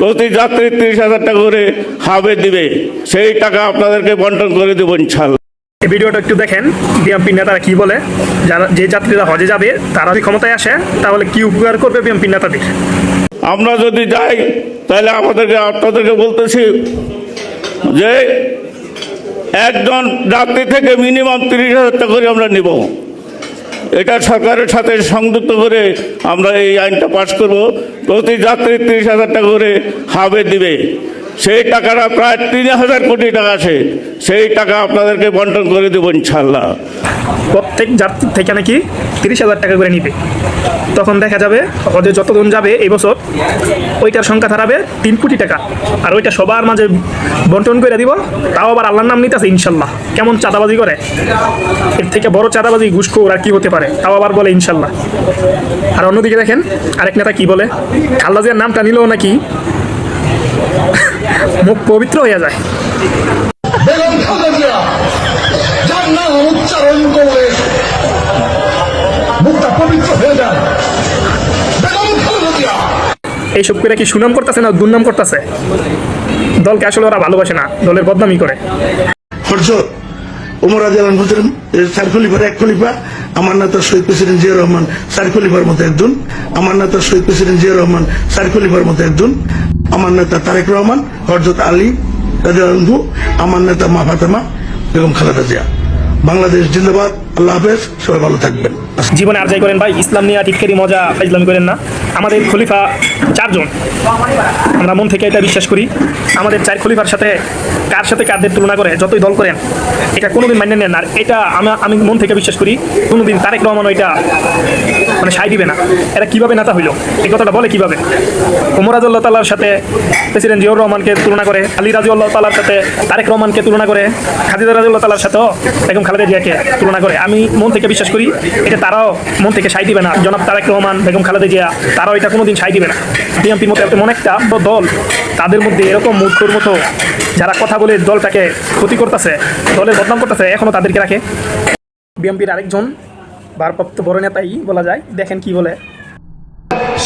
প্রতি যাত্রী তিরিশ হাজার টাকা করে হাবে দিবে। সেই টাকা আপনাদেরকে বন্টন করে দেবো ইনশাল্লাহ এই ভিডিওটা একটু দেখেন বিএমপি নেতারা কি বলে? যারা যে যাত্রীরা হজে যাবে তারা যদি ক্ষমতায় আসে তাহলে কি উপকার করবে বিএমপি নেতাদের? আমরা যদি যাই তাহলে আমাদেরকে আপনাদেরকে বলতেছি যে একজন যাত্রী থেকে মিনিমাম তিরিশ হাজার টাকা করে আমরা নিব। এটা সরকারের সাথে সংযুক্ত করে আমরা এই আইনটা পাশ করব। প্রতি যাত্রী তিরিশ হাজার টাকা করে হাবে দিবে। সেই টাকাটা প্রায় তিন হাজার কোটি টাকা আছে। সেই টাকা আপনাদেরকে বন্টন করে দেবো ইনশাল্লাহ প্রত্যেক যাত্রী থেকে নাকি তিরিশ হাজার টাকা করে নিবে। তখন দেখা যাবে হজে যতজন যাবে এই বছর, ওইটার সংখ্যা দাঁড়াবে তিন কোটি টাকা। আর ওইটা সবার মাঝে বন্টন করে দিব, তাও আবার আল্লাহর নাম নিতে নিতেছে ইনশাল্লাহ কেমন চাঁদাবাজি করে? এর থেকে বড় চাঁদাবাজি, ঘুষখোর আর কি হতে পারে, তাও আবার বলে ইনশাল্লাহ আর অন্যদিকে দেখেন, আরেক নেতা কি বলে? আল্লাহ জিয়ার নামটা নিলেও নাকি মুখ পবিত্র হয়ে যায়। বেগম খালেদা জিয়া যার নাম উচ্চারণ করলে মুখটা পবিত্র হয়ে যায়। বেগম খালেদা জিয়া। এইসব করে কি সুনাম করতেছে না দুর্নাম করতেছে? দলকে আসলে ওরা ভালোবাসে না দলের বদনামি করে। ওমর আদিয়ালান বলছেন চার খলিফার এক খলিফা, আমার নেতা শহীদ প্রেসিডেন্ট জিয়া রহমান চার খলিফার মতো একজন, আমার নেতা শহীদ প্রেসিডেন্ট জিয়া রহমান চার খলিফার মতো একজন, আমার নেতা তারেক রহমান হরজত আলী রাজু আমার নেতা মা ফাতেমা বেগম খালেদা জিয়া। বাংলাদেশ জিন্দাবাদ, আল্লাহ হাফেজ, সবাই ভালো থাকবেন। জীবনে আর যাই করেন ভাই, ইসলাম নিয়ে টিটকারি মজা ইসলামী করেন না। আমাদের খলিফা চারজন। আমরা মন থেকে এটা বিশ্বাস করি, আমাদের চার খলিফার সাথে কার সাথে কারদের তুলনা করে, যতই দল করেন, এটা কোনোদিন মান্য নেন আর এটা আমি আমি মন থেকে বিশ্বাস করি, কোনোদিন তারেক রহমান এটা মানে সাই দিবে না। এটা কীভাবে নেতা হইল? এই কথাটা বলে কীভাবে? ওমর রাজুল্লাহ তাল্লার সাথে প্রেসিডেন্ট জিয়র রহমানকে তুলনা করে, আলী রাজিউল্লাহ তাল্লার সাথে তারেক রহমানকে তুলনা করে, খাদিজা রাজিউল্লাহ তাল্লার সাথেও বেগম খালেদা জিয়াকে তুলনা করে। আমি মন থেকে বিশ্বাস করি, এটা তারাও মন থেকে সাই দিবে না। জনাব তারেক রহমান, বেগম খালেদা জিয়া, তারাও এটা কোনোদিন সাই দিবে না। বিএনপির মতো এমন একটা দল তাদের মধ্যে এরকম মূর্খর মতো যারা কথা বলে দলটাকে ক্ষতি করতেছে, দলের বদনাম করতেছে, এখনও তাদেরকে রাখে। বিএমপির আরেকজন ভারপ্রাপ্ত বড় নেতাই বলা যায়, দেখেন কি বলে।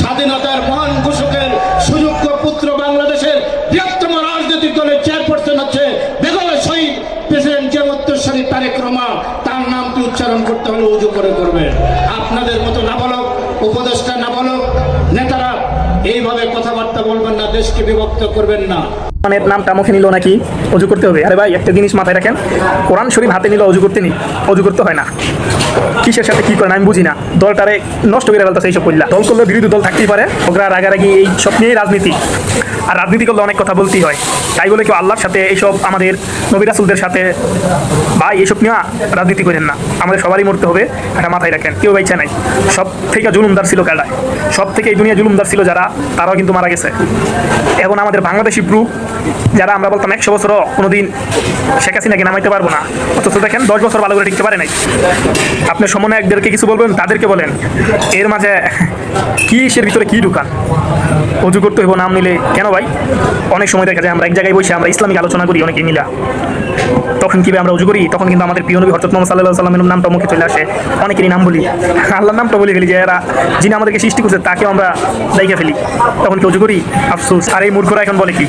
স্বাধীনতার মহান ঘোষকের সুযোগ্য পুত্র বাংলাদেশের বৃহত্তম রাজনৈতিক দলের চেয়ারপারসন হচ্ছে বেগম শহীদ প্রেসিডেন্ট জিয়ামুত্তরসারী তারেক রহমান। তার নামটি উচ্চারণ করতে হলে উজু করে করবেন আপনাদের মতো নাবালক উপদেষ্টা নাবালক নেতারা এইভাবে কথাবার্তা বলবেন না দেশকে বিভক্ত করবেন না। মানে নামটা মুখে নিল নাকি অজু করতে হবে। আরে ভাই, একটা জিনিস মাথায় রাখেন, কোরআন শরীফ হাতে নিলে অজু করতে নি অজু করতে হয় না। কিসের সাথে কি করেন আমি বুঝি না। দলটারে নষ্ট করে ফেলতেছে এইসব করলা দল করলে বিরোধী দল থাকতেই পারে ওরা রাগারাগি, এই সব নিয়েই রাজনীতি। আর রাজনীতি করলে অনেক কথা বলতেই হয়। তাই বলে কেউ আল্লাহর সাথে এইসব আমাদের নবী রাসুলদের সাথে, ভাই, এইসব নিয়ে রাজনীতি করেন না। আমাদের সবারই মরতে হবে, এটা মাথায় রাখেন। কেউ বাইচা নাই। সব থেকে জুলুমদার ছিল কাটায় সব থেকে এই দুনিয়া জুলুমদার ছিল যারা, তারাও কিন্তু মারা গেছে। এখন আমাদের বাংলাদেশি প্রুফ যারা আমরা বলতাম একশো বছরও কোনোদিন শেখ হাসিনাকে নামাইতে পারব না। অথচ দেখেন, দশ বছর ভালো করে টিকতে পারে নাই। আপনি সমন্বয়কদেরকে কিছু বলবেন, তাদেরকে বলেন, এর মাঝে কি এর ভিতরে কি ঢুকান? অজু করতে হইব, নাম নিলে কেন ভাই? অনেক সময় দেখা যায় আমরা এক জায়গায় বসে আমরা ইসলামিক আলোচনা করি অনেকে মিলা। তখন কীভাবে আমরা উজু করি? তখন কিন্তু আমাদের প্রিয় নবী হরত মোহাম্মদ সাল্লাহ সাল্লামের নামটা মুখে চলে আসে, অনেকেরই নাম বলি। আল্লাহর নামটা বলে ফেলি যে এরা, যিনি আমাদেরকে সৃষ্টি করছে, তাকেও আমরা দেখে ফেলি। তখন কি উজু করি? আফসোস, আর এই মূর্খরা এখন বলে কি?